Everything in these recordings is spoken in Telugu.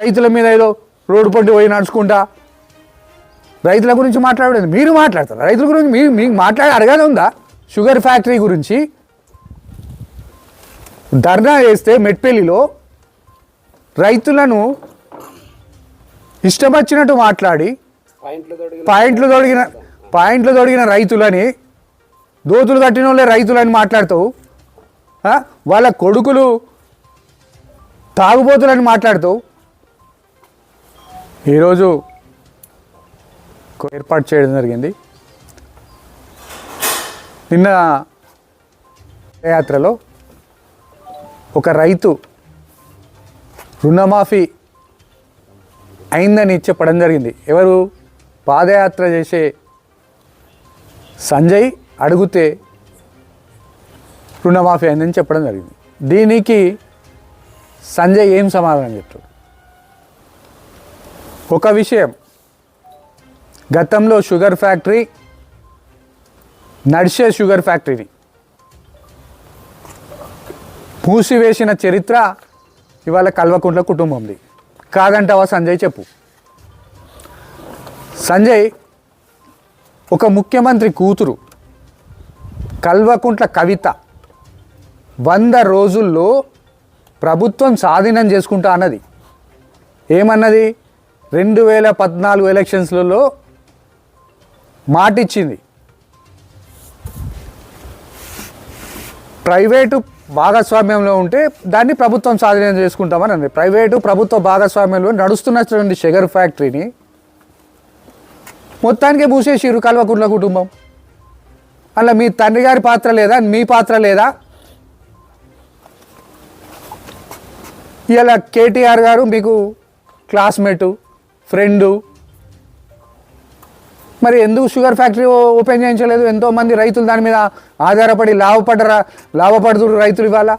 రైతుల మీద ఏదో రోడ్డు పంటి పోయి నడుచుకుంటా. రైతుల గురించి మాట్లాడలేదు. మీరు మాట్లాడతారు? రైతుల గురించి మీరు మీకు మాట్లాడే అడగానే ఉందా? షుగర్ ఫ్యాక్టరీ గురించి. ధర్నా చేస్తే మెట్పల్లిలో రైతులను ఇష్టం వచ్చినట్టు మాట్లాడి పాయింట్లు తొడిగిన పాయింట్లు తొడిగిన రైతులని దోతులు కట్టిన వాళ్ళే రైతులని మాట్లాడుతావు? వాళ్ళ కొడుకులు తాగుబోతులని మాట్లాడుతావు? ఈరోజు ఏర్పాటు చేయడం జరిగింది. నిన్న యాత్రలో ఒక రైతు రుణమాఫీ అయిందని చెప్పడం జరిగింది. ఎవరు? పాదయాత్ర చేసే సంజయ్ అడిగితే రుణమాఫీ అయిందని చెప్పడం జరిగింది. దీనికి సంజయ్ ఏం సమాధానం చెప్తాడు? ఒక విషయం. గతంలో షుగర్ ఫ్యాక్టరీ నడిచే షుగర్ ఫ్యాక్టరీని. మూసివేసిన చరిత్ర ఇవాళ కల్వకుంట్ల కుటుంబంది. కాదంటావా సంజయ్ చెప్పు. సంజయ్ ఒక ముఖ్యమంత్రి కూతురు. కల్వకుంట్ల కవిత. వంద రోజుల్లో ప్రభుత్వం స్వాధీనం చేసుకుంటా అన్నది. ఏమన్నది? రెండు వేల పద్నాలుగు ఎలక్షన్స్లలో మాటిచ్చింది. ప్రైవేటు భాగస్వామ్యంలో ఉంటే దాన్ని ప్రభుత్వం స్వాధీనం చేసుకుంటామని అంది. ప్రైవేటు ప్రభుత్వ భాగస్వామ్యంలో నడుస్తున్నటువంటి షుగర్ ఫ్యాక్టరీని మొత్తానికి మూసేసిరు కల్వకుంట్ల కుటుంబం. అలా మీ తండ్రి గారి పాత్ర లేదా మీ పాత్ర లేదా? ఇలా కేటీఆర్ గారు మీకు క్లాస్మేటు ఫ్రెండు. మరి ఎందుకు షుగర్ ఫ్యాక్టరీ ఓపెన్ చేయించలేదు? ఎంతోమంది రైతులు దాని మీద ఆధారపడి లాభపడరా లాభపడుతున్నారు రైతులు ఇవాళ.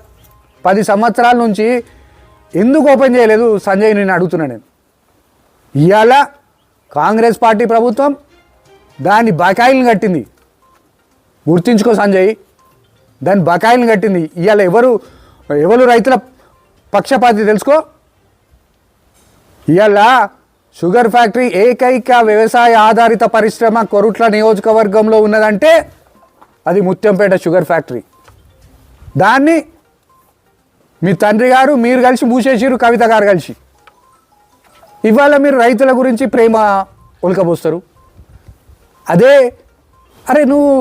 పది సంవత్సరాల నుంచి ఎందుకు ఓపెన్ చేయలేదు? సంజయ్ నేను అడుగుతున్నా నేను. ఇవాళ కాంగ్రెస్ పార్టీ ప్రభుత్వం దాని బకాయిలను కట్టింది. గుర్తించుకో సంజయ్. దాని బకాయిలను కట్టింది. ఇవాళ ఎవరు ఎవరు రైతుల పక్షపాతి తెలుసుకో? ఇవాళ షుగర్ ఫ్యాక్టరీ ఏకైక వ్యవసాయ ఆధారిత పరిశ్రమ కొరుట్ల నియోజకవర్గంలో ఉన్నదంటే అది ముత్యంపేట షుగర్ ఫ్యాక్టరీ. దాన్ని మీ తండ్రి గారు మీరు కలిసి మూసేసిరు కవిత గారు కలిసి. ఇవాళ మీరు రైతుల గురించి ప్రేమ ఉల్కబోస్తారు. అదే అరే నువ్వు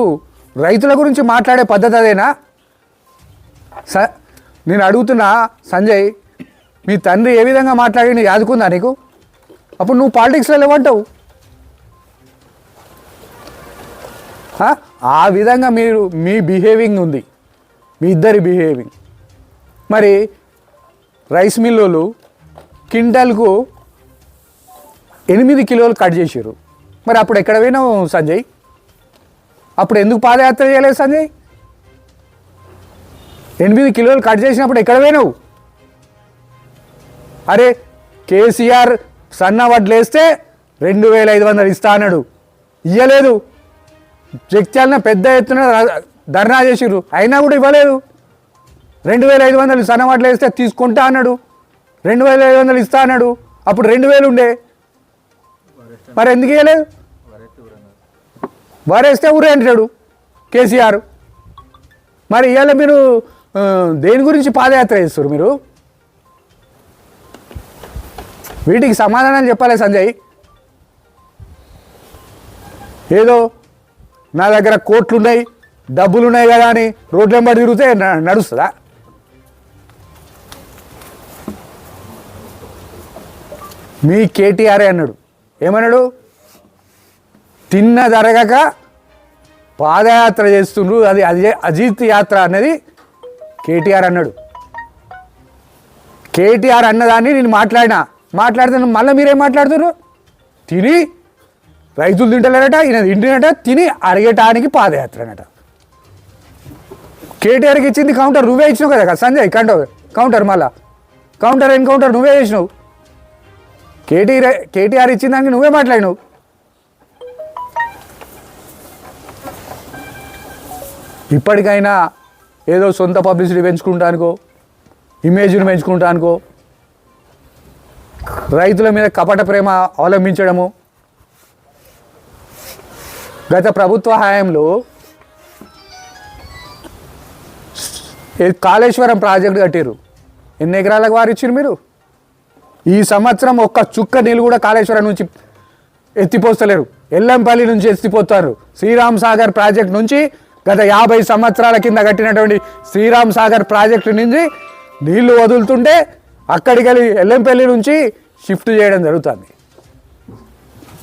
రైతుల గురించి మాట్లాడే పద్ధతి అదేనా? స నేను అడుగుతున్నా సంజయ్ మీ తండ్రి ఏ విధంగా మాట్లాడి యాదుకుందా నీకు? అప్పుడు నువ్వు పాలిటిక్స్లో లేవంటావు ఆ? విధంగా మీరు మీ బిహేవింగ్ ఉంది. మీ ఇద్దరి బిహేవింగ్. మరి రైస్ మిల్లులు క్వింటల్కు ఎనిమిది కిలోలు కట్ చేసారు మరి అప్పుడు ఎక్కడ పోయినావు సంజయ్? అప్పుడు ఎందుకు పాదయాత్ర చేయలేదు సంజయ్? ఎనిమిది కిలోలు కట్ చేసినప్పుడు ఎక్కడ పోయినావు? అరే కేసీఆర్ సన్న వడ్లు వేస్తే రెండు వేల ఐదు వందలు ఇస్తా అన్నాడు. ఇయ్యలేదు. జగిత్యాలన పెద్ద ఎత్తున ధర్నా చేసిర్రు. అయినా కూడా ఇవ్వలేదు. రెండు వేల ఐదు వందలు సన్న వడ్లు వేస్తే తీసుకుంటా అన్నాడు. రెండు వేల ఐదు వందలు ఇస్తా అన్నాడు. అప్పుడు రెండు వేలు ఉండే. మరి ఎందుకు ఇవ్వలేదు వారేస్తే ఊరే అంటాడు కేసీఆర్. మరి ఇవాళ మీరు దేని గురించి పాదయాత్ర చేస్తారు మీరు? వీటికి సమాధానం చెప్పాలి సంజయ్. ఏదో నా దగ్గర కోట్లు ఉన్నాయి డబ్బులు ఉన్నాయి కదా అని రోడ్ల వెంబడి తిరిగితే న- నడుస్తుందా? మీ కేటీఆర్ అన్నాడు. ఏమన్నాడు? తిన్న జరగక పాదయాత్ర చేస్తుండ్రు. అది అది అజిత్ యాత్ర అనేది కేటీఆర్ అన్నాడు. కేటీఆర్ అన్నదాన్ని నేను మాట్లాడినా. మాట్లాడుతున్నాను మళ్ళీ మీరేం మాట్లాడుతున్నారు? తిని రైతులు తింటలేరట ఈయన తింటున్నట తిని అరిగటానికి పాదయాత్ర అనట కేటీఆర్కి ఇచ్చింది కౌంటర్ నువ్వే ఇచ్చినావు కదా సంజయ్ కౌంటర్ కౌంటర్ మళ్ళా. కౌంటర్ ఎన్కౌంటర్ నువ్వే చేసినావు. కేటీఆర్ కేటీఆర్ ఇచ్చిన దానికి నువ్వే మాట్లాడినావు. ఇప్పటికైనా ఏదో సొంత పబ్లిసిటీ పెంచుకుంటానుకో ఇమేజ్ని పెంచుకుంటానుకో రైతుల మీద కపట ప్రేమ అవలంబించడము. గత ప్రభుత్వ హయాంలో కాళేశ్వరం ప్రాజెక్ట్ కట్టారు ఎన్ని ఎకరాలకు వారు ఇచ్చారు మీరు? ఈ సంవత్సరం ఒక్క చుక్క నీళ్ళు కూడా కాళేశ్వరం నుంచి ఎత్తిపోస్తలేరు. ఎల్లంపల్లి నుంచి ఎత్తిపోతారు. శ్రీరామ్ సాగర్ ప్రాజెక్ట్ నుంచి గత యాభై సంవత్సరాల కింద కట్టినటువంటి శ్రీరామ్ సాగర్ ప్రాజెక్టు నుంచి నీళ్ళు వదులుతుంటే అక్కడికి వెళ్ళి ఎల్లంపల్లి నుంచి షిఫ్ట్ చేయడం జరుగుతుంది.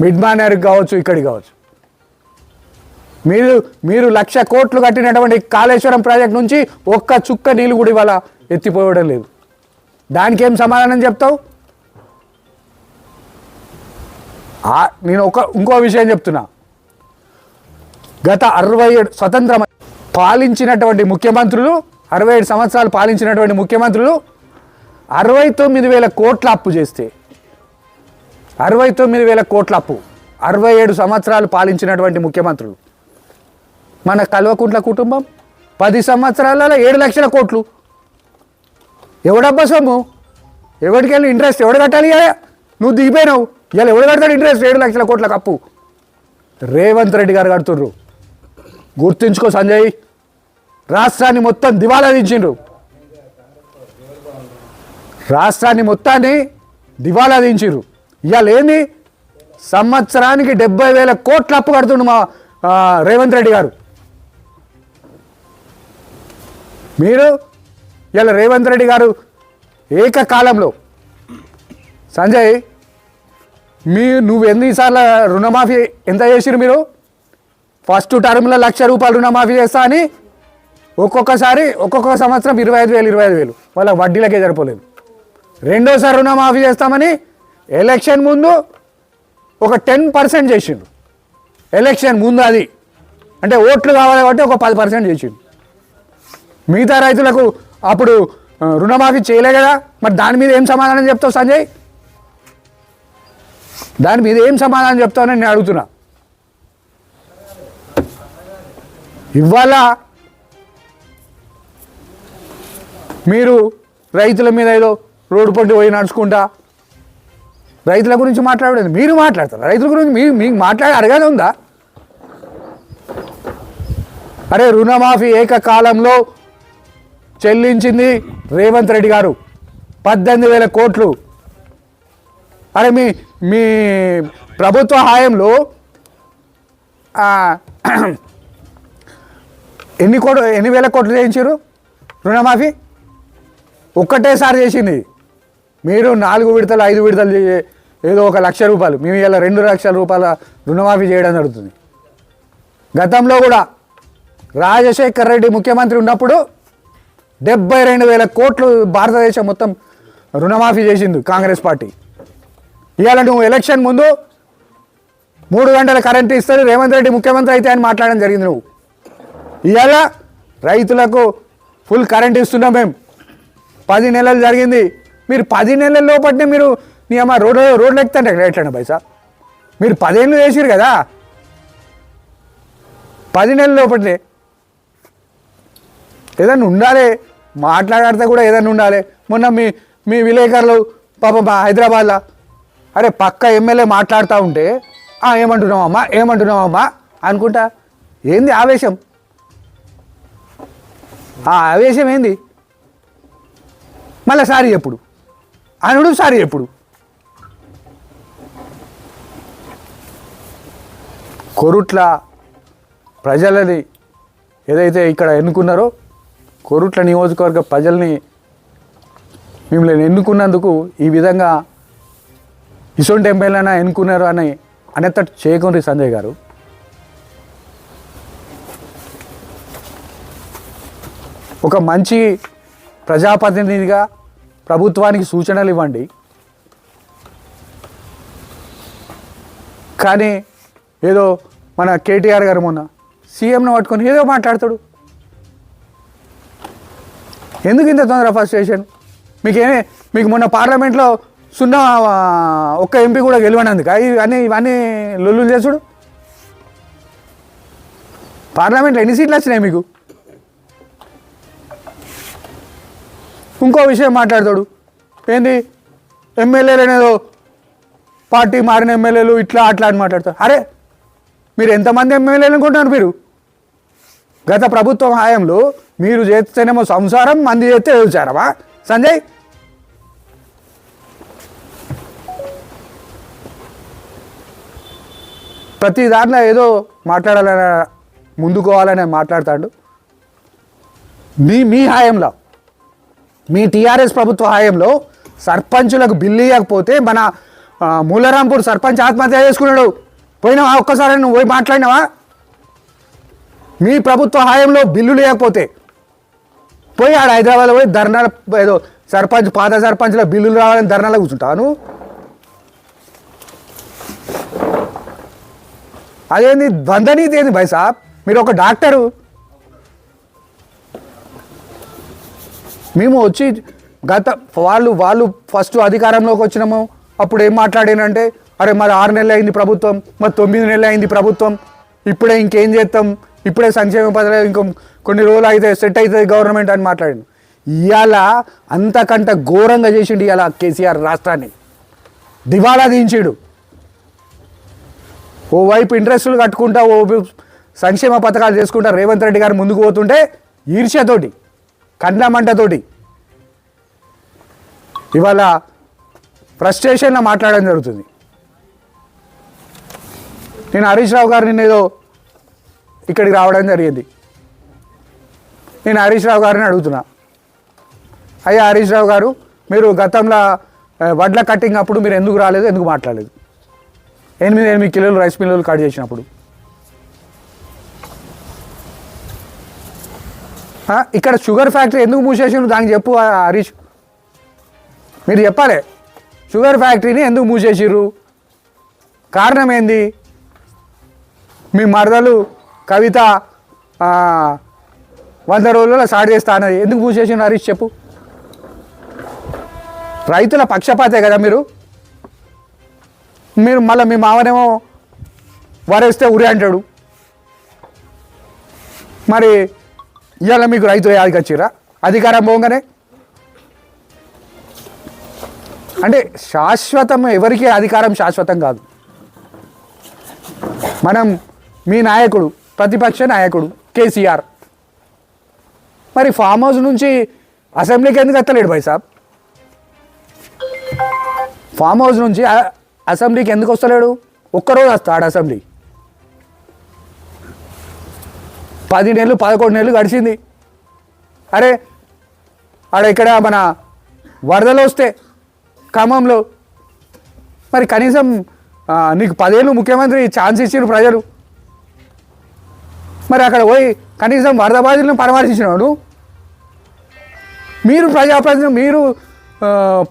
మిడ్ మానేర్కి కావచ్చు ఇక్కడికి కావచ్చు. మీరు మీరు లక్ష కోట్లు కట్టినటువంటి కాళేశ్వరం ప్రాజెక్ట్ నుంచి ఒక్క చుక్క నీళ్ళు కూడా ఇవాళ ఎత్తిపోవడం లేదు. దానికి ఏం సమాధానం చెప్తావు? నేను ఒక ఇంకో విషయం చెప్తున్నా. గత అరవై ఏడు స్వతంత్ర పాలించినటువంటి ముఖ్యమంత్రులు అరవై ఏడు సంవత్సరాలు పాలించినటువంటి ముఖ్యమంత్రులు అరవై తొమ్మిది వేల కోట్ల అప్పు చేస్తే అరవై తొమ్మిది వేల కోట్ల అప్పు అరవై ఏడు సంవత్సరాలు పాలించినటువంటి ముఖ్యమంత్రులు. మన కల్వకుంట్ల కుటుంబం పది సంవత్సరాలలో ఏడు లక్షల కోట్లు. ఎవడబ్బా సొమ్ము? ఎవరికి వెళ్ళి ఇంట్రెస్ట్? ఎవడు కట్టాలి నువ్వు దిగిపోయినావు. ఇవాళ ఎవడు కడతాడు ఇంట్రెస్ట్? ఏడు లక్షల కోట్ల అప్పు. రేవంత్ రెడ్డి గారు కడుతుర్రు. గుర్తుంచుకో సంజయ్. రాష్ట్రాన్ని మొత్తం దివాలా దించిండ్రు రాష్ట్రాన్ని మొత్తాన్ని దివాలా దించిర్రు ఇవాళ ఏంది? సంవత్సరానికి డెబ్బై వేల కోట్ల అప్పు కడుతుండు మా రేవంత్ రెడ్డి గారు. మీరు ఇలా రేవంత్ రెడ్డి గారు ఏకకాలంలో సంజయ్ మీ నువ్వు ఎన్నిసార్లు రుణమాఫీ ఎంత చేసిరు మీరు? ఫస్ట్ టర్మ్లో లక్ష రూపాయలు రుణమాఫీ చేస్తా అని ఒక్కొక్కసారి ఒక్కొక్క సంవత్సరం ఇరవై ఐదు వేలు ఇరవై ఐదు వేలు. వాళ్ళ వడ్డీలకే సరిపోలేదు. రెండోసారి రుణమాఫీ చేస్తామని ఎలక్షన్ ముందు ఒక టెన్ పర్సెంట్ చేసిండు. ఎలక్షన్ ముందు అది. అంటే ఓట్లు కావాలి కాబట్టి ఒక పది పర్సెంట్ చేసిండు. మిగతా రైతులకు అప్పుడు రుణమాఫీ చేయలే కదా. మరి దాని మీద ఏం సమాధానం చెప్తావు సంజయ్? దాని మీద ఏం సమాధానం చెప్తావని నేను అడుగుతున్నా. ఇవాళ మీరు రైతుల మీద ఏదో రోడ్డు పొంటి పోయి నడుచుకుంటా. రైతుల గురించి మాట్లాడలేదు. మీరు మాట్లాడతారు? రైతుల గురించి మీరు మీకు మాట్లాడే అడగానే ఉందా? అరే రుణమాఫీ ఏకకాలంలో చెల్లించింది రేవంత్ రెడ్డి గారు. పద్దెనిమిది వేల కోట్లు. అరే మీ మీ ప్రభుత్వ హాయంలో ఎన్ని కోట్లు ఎన్ని వేల కోట్లు చేయించారు రుణమాఫీ? ఒక్కటేసారి చేసింది. మీరు నాలుగు విడతలు ఐదు విడతలు ఏదో ఒక లక్ష రూపాయలు మేము ఇలా రెండు లక్షల రూపాయల రుణమాఫీ చేయడం జరుగుతుంది. గతంలో కూడా రాజశేఖర్ రెడ్డి ముఖ్యమంత్రి ఉన్నప్పుడు డెబ్బై రెండు వేల కోట్లు భారతదేశం మొత్తం రుణమాఫీ చేసింది కాంగ్రెస్ పార్టీ. ఇవాళ నువ్వు ఎలక్షన్ ముందు మూడు గంటల కరెంట్ ఇస్తుంది రేవంత్ రెడ్డి ముఖ్యమంత్రి అయితే అని మాట్లాడడం జరిగింది నువ్వు. ఇవాళ రైతులకు ఫుల్ కరెంట్ ఇస్తున్నాం మేము. పది నెలలు జరిగింది. మీరు పది నెలల లోపలనే మీరు నీ అమ్మ రోడ్ రోడ్లు ఎక్కుతాంటే ఎట్లా పైసా? మీరు పదేళ్ళు వేసిరు కదా? పది నెలల లోపలనే ఏదన్నా ఉండాలి. మాట్లాడితే కూడా ఏదన్నా ఉండాలి. మొన్న మీ మీ విలేకరులు పాపం హైదరాబాద్లో. అరే పక్క ఎమ్మెల్యే మాట్లాడుతూ ఉంటే ఏమంటున్నావమ్మా ఏమంటున్నావమ్మా అనుకుంటా. ఏంది ఆవేశం? ఆ ఆవేశం ఏంది? మళ్ళీ సారీ ఎప్పుడు అనుడు సారీ ఎప్పుడు? కొరుట్ల ప్రజలని ఏదైతే ఇక్కడ ఎన్నుకున్నారో కొరుట్ల నియోజకవర్గ ప్రజల్ని మిమ్మల్ని ఎన్నుకున్నందుకు ఈ విధంగా ఇసొంటి ఎంపీలైనా ఎన్నుకున్నారు అని అనేటట్టు చేయకుండ్రి సంజయ్ గారు. ఒక మంచి ప్రజాప్రతినిధిగా ప్రభుత్వానికి సూచనలు ఇవ్వండి. కానీ ఏదో మన కేటీఆర్ గారు మొన్న సీఎంను పట్టుకొని ఏదో మాట్లాడతాడు. ఎందుకు ఇంత తొందర ఫస్ట్రేషన్ మీకేమే మీకు మొన్న పార్లమెంట్లో సున్నా ఒక్క ఎంపీ కూడా గెలవనందుక. ఇవన్నీ ఇవన్నీ లొల్లులు చేసుడు పార్లమెంట్లో ఎన్ని సీట్లు వచ్చినాయి మీకు? ఇంకో విషయం మాట్లాడతాడు. ఏంది? ఎమ్మెల్యేలు అనేదో పార్టీ మారిన ఎమ్మెల్యేలు ఇట్లా అట్లా అని మాట్లాడతారు. అరే మీరు ఎంతమంది ఎమ్మెల్యేలు అనుకుంటున్నారు మీరు? గత ప్రభుత్వం హాయంలో మీరు చేస్తేనేమో సంసారం మంది చేస్తే వ్యభిచారమా? సంజయ్! ప్రతి దాంట్లో ఏదో మాట్లాడాలని ముందుకోవాలని మాట్లాడతాడు. మీ మీ హాయంలో. మీ టీఆర్ఎస్ ప్రభుత్వ హాయంలో సర్పంచులకు బిల్లు ఇవ్వకపోతే మన మూలరాంపూర్ సర్పంచ్ ఆత్మహత్య చేసుకున్నాడు. పోయినావా? ఒక్కసారి నువ్వు పోయి మాట్లాడినావా? మీ ప్రభుత్వ హాయంలో బిల్లులు లేకపోతే పోయి ఆడ హైదరాబాద్లో పోయి ధర్నాల ఏదో సర్పంచ్ పాత సర్పంచ్ల బిల్లులు రావాలని ధర్నాలో కూర్చుంటాను అదేంది? ద్వంద్వనీతి ఏంది భాయ్ సాబ్ మీరు ఒక డాక్టరు. మేము వచ్చి గత వాళ్ళు వాళ్ళు ఫస్ట్ అధికారంలోకి వచ్చినాము. అప్పుడు ఏం మాట్లాడానంటే అరే మరి ఆరు నెలలు అయింది ప్రభుత్వం మరి తొమ్మిది నెలలు అయింది ప్రభుత్వం. ఇప్పుడే ఇంకేం చేస్తాం? ఇప్పుడే సంక్షేమ పథకాలు ఇంకో కొన్ని రోజులు అయితే సెట్ అవుతుంది గవర్నమెంట్ అని మాట్లాడిండు. ఇవాళ అంతకంట ఘోరంగా చేసిండు ఇవాళ కేసీఆర్ రాష్ట్రాన్ని. దివాలా దించాడు. ఓవైపు ఇంట్రెస్టులు కట్టుకుంటా ఓ సంక్షేమ పథకాలు చేసుకుంటా రేవంత్ రెడ్డి గారు ముందుకు పోతుంటే ఈర్ష్యతోటి కండ్ల మంటతోటి ఇవాళ ఫ్రస్ట్రేషన్లో మాట్లాడడం జరుగుతుంది. నేను హరీష్ రావు గారిని ఏదో ఇక్కడికి రావడం జరిగింది. నేను హరీష్ రావు గారిని అడుగుతున్నా. అయ్యా హరీష్ రావు గారు మీరు గతంలో వడ్ల కట్టింగ్ అప్పుడు మీరు ఎందుకు రాలేదు ఎందుకు మాట్లాడలేదు? ఎనిమిది ఎనిమిది కిలోలు రైస్ మిల్లులు కట్ చేసినప్పుడు. ఇక్కడ షుగర్ ఫ్యాక్టరీ ఎందుకు మూసేసిండు దానికి చెప్పు హరీష్. మీరు చెప్పాలి. షుగర్ ఫ్యాక్టరీని ఎందుకు మూసేసిర్రు కారణం ఏంది? మీ మరదలు కవిత వంద రోజుల్లో స్టార్ట్ చేస్తా అన్నది. ఎందుకు మూసేసిండ్రు హరీష్ చెప్పు. రైతుల పక్షపాతే కదా మీరు? మీరు మళ్ళీ మీ మావనేమో వరేస్తే ఉరి అంటాడు. మరి ఇవాళ మీకు రైతు యాదికి వచ్చిరా అధికారం పోగానే? అంటే శాశ్వతం ఎవరికి అధికారం శాశ్వతం కాదు. మనం మీ నాయకుడు ప్రతిపక్ష నాయకుడు కేసీఆర్. మరి ఫామ్ హౌస్ నుంచి అసెంబ్లీకి ఎందుకు వస్తలేడు భాయ్ సాబ్? ఫామ్ హౌస్ నుంచి అసెంబ్లీకి ఎందుకు వస్తలేడు? ఒక్కరోజు వస్తాడు అసెంబ్లీ. పది నెలలు పదకొండు నెలలు గడిచింది. అరే ఆడ ఇక్కడ మన వరదలు వస్తే ఖమ్మంలో మరి కనీసం నీకు పదేళ్ళు ముఖ్యమంత్రి ఛాన్స్ ఇచ్చిన ప్రజలు. మరి అక్కడ పోయి కనీసం వరద బాధితులను పరామర్శించినాడు మీరు ప్రజాప్రతినిధులు మీరు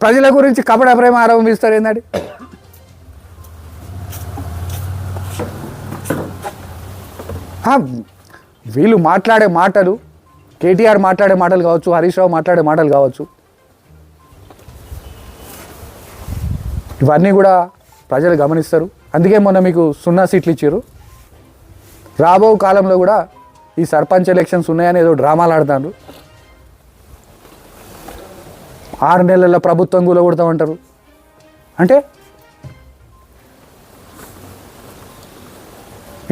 ప్రజల గురించి కపట ప్రేమ ఆరంభిస్తారు ఏంటండి ఆ, వీళ్ళు మాట్లాడే మాటలు కేటీఆర్ మాట్లాడే మాటలు కావచ్చు హరీష్ రావు మాట్లాడే మాటలు కావచ్చు. ఇవన్నీ కూడా ప్రజలు గమనిస్తారు. అందుకే మొన్న మీకు సున్నా సీట్లు ఇచ్చారు రాబో కాలంలో కూడా ఈ సర్పంచ్ ఎలక్షన్స్ ఉన్నాయని ఏదో డ్రామాలు ఆడుతున్నారు ఆరు నెలల ప్రభుత్వం కూలగొడతామంటారు అంటే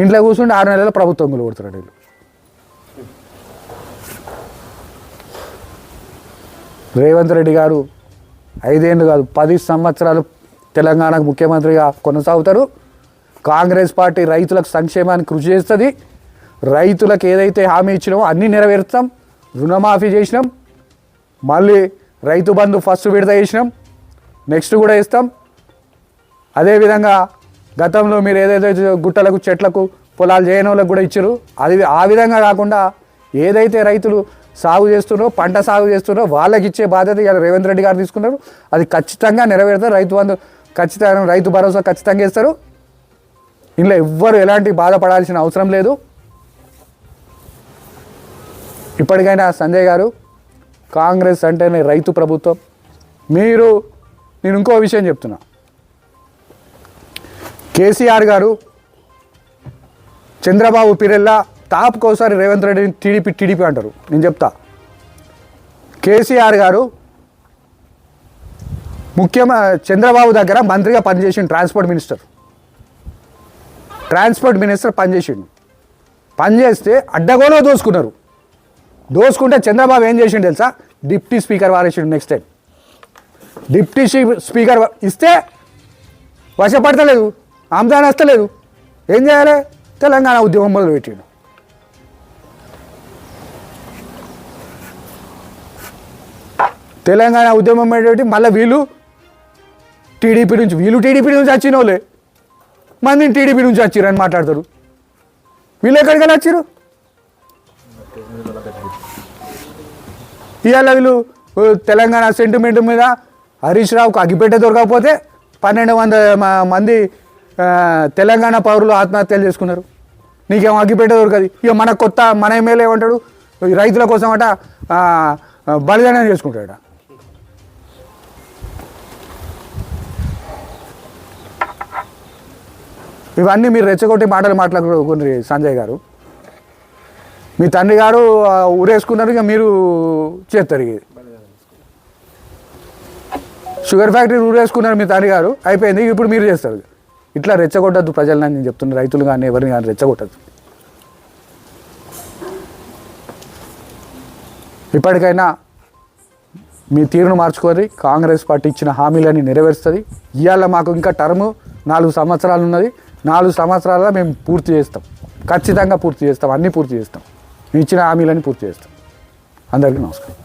ఇంట్లో కూర్చుంటే ఆరు నెలల ప్రభుత్వం కూలగొడతారు వీళ్ళు. రేవంత్ రెడ్డి గారు ఐదేళ్ళు కాదు పది సంవత్సరాలు తెలంగాణకు ముఖ్యమంత్రిగా కొనసాగుతారు. కాంగ్రెస్ పార్టీ రైతులకు సంక్షేమానికి కృషి చేస్తుంది. రైతులకు ఏదైతే హామీ ఇచ్చినామో అన్నీ నెరవేరుస్తాం. రుణమాఫీ చేసినాం. మళ్ళీ రైతు బంధు ఫస్ట్ విడత చేసినాం. నెక్స్ట్ కూడా ఇస్తాం అదేవిధంగా గతంలో మీరు ఏదైతే గుట్టలకు చెట్లకు పొలాలు చేయని వాళ్ళకు కూడా ఇచ్చారు. అది ఆ విధంగా కాకుండా ఏదైతే రైతులు సాగు చేస్తున్నారో పంట సాగు చేస్తున్నారో వాళ్ళకి ఇచ్చే బాధ్యత ఇలా రేవంత్ రెడ్డి గారు తీసుకున్నారు. అది ఖచ్చితంగా నెరవేరుతారు రైతు బంధు ఖచ్చితంగా రైతు భరోసా ఖచ్చితంగా ఇస్తారు. ఇందులో ఎవ్వరు ఎలాంటి బాధపడాల్సిన అవసరం లేదు. ఇప్పటికైనా సంజయ్ గారు కాంగ్రెస్ అంటేనే రైతు ప్రభుత్వం. మీరు నేను ఇంకో విషయం చెప్తున్నా. కేసీఆర్ గారు చంద్రబాబు పిరెల్లా తాపుకోసారి రేవంత్ రెడ్డిని టీడీపీ టీడీపీ అంటారు. నేను చెప్తా. కేసీఆర్ గారు ముఖ్యమ చంద్రబాబు దగ్గర మంత్రిగా పనిచేసిండు ట్రాన్స్పోర్ట్ మినిస్టర్. ట్రాన్స్పోర్ట్ మినిస్టర్ పనిచేసిండు. పనిచేస్తే అడ్డగోలో దోసుకున్నారు. దోసుకుంటే చంద్రబాబు ఏం చేసిండు తెలుసా? డిప్టీ స్పీకర్ వారేసిండు నెక్స్ట్ టైం. డిప్టీ స్పీకర్ ఇస్తే వశపడతలేదు ఆమ్దాన్ వస్తలేదు. ఏం చేయాలి? తెలంగాణ ఉద్యమం మొదలు పెట్టిండు తెలంగాణ ఉద్యమం పెట్టి మళ్ళీ వీళ్ళు టీడీపీ నుంచి వీళ్ళు టీడీపీ నుంచి వచ్చిన వాళ్ళే మందిని టీడీపీ నుంచి వచ్చిర్రు అని మాట్లాడతారు. వీళ్ళు ఎక్కడికి వచ్చారు ఇవాళ వీళ్ళు తెలంగాణ సెంటిమెంట్ మీద హరీష్ రావుకు అగ్గిపెట్ట దొరకకపోతే పన్నెండు వంద మ- మంది తెలంగాణ పౌరులు ఆత్మహత్యలు చేసుకున్నారు. నీకేం అగ్గిపెట్ట దొరకదు? ఇక మన కొత్త మన ఎమ్మెల్యే ఏమంటాడు? రైతుల కోసం అట బలిదానం చేసుకుంటాడు ఇవన్నీ మీరు రెచ్చగొట్టి మాటలు మాట్లాడుకుని సంజయ్ గారు. మీ తండ్రి గారు ఊరేసుకున్నారు ఇక మీరు చేస్తారు ఇది షుగర్ ఫ్యాక్టరీ ఊరేసుకున్నారు మీ తండ్రి గారు అయిపోయింది ఇప్పుడు మీరు చేస్తారు ఇట్లా రెచ్చగొట్టద్దు ప్రజలని నేను చెప్తున్నా రైతులు కానీ ఎవరిని కానీ రెచ్చగొట్టద్దు. ఇప్పటికైనా మీ తీరును మార్చుకొని కాంగ్రెస్ పార్టీ ఇచ్చిన హామీలని నెరవేరుస్తుంది. ఇవాళ మాకు ఇంకా టర్మ్ నాలుగు సంవత్సరాలు ఉన్నది. నాలుగు సంవత్సరాల మేము పూర్తి చేస్తాం. ఖచ్చితంగా పూర్తి చేస్తాం. అన్నీ పూర్తి చేస్తాం. మేము ఇచ్చిన హామీలన్నీ పూర్తి చేస్తాం. అందరికీ నమస్కారం.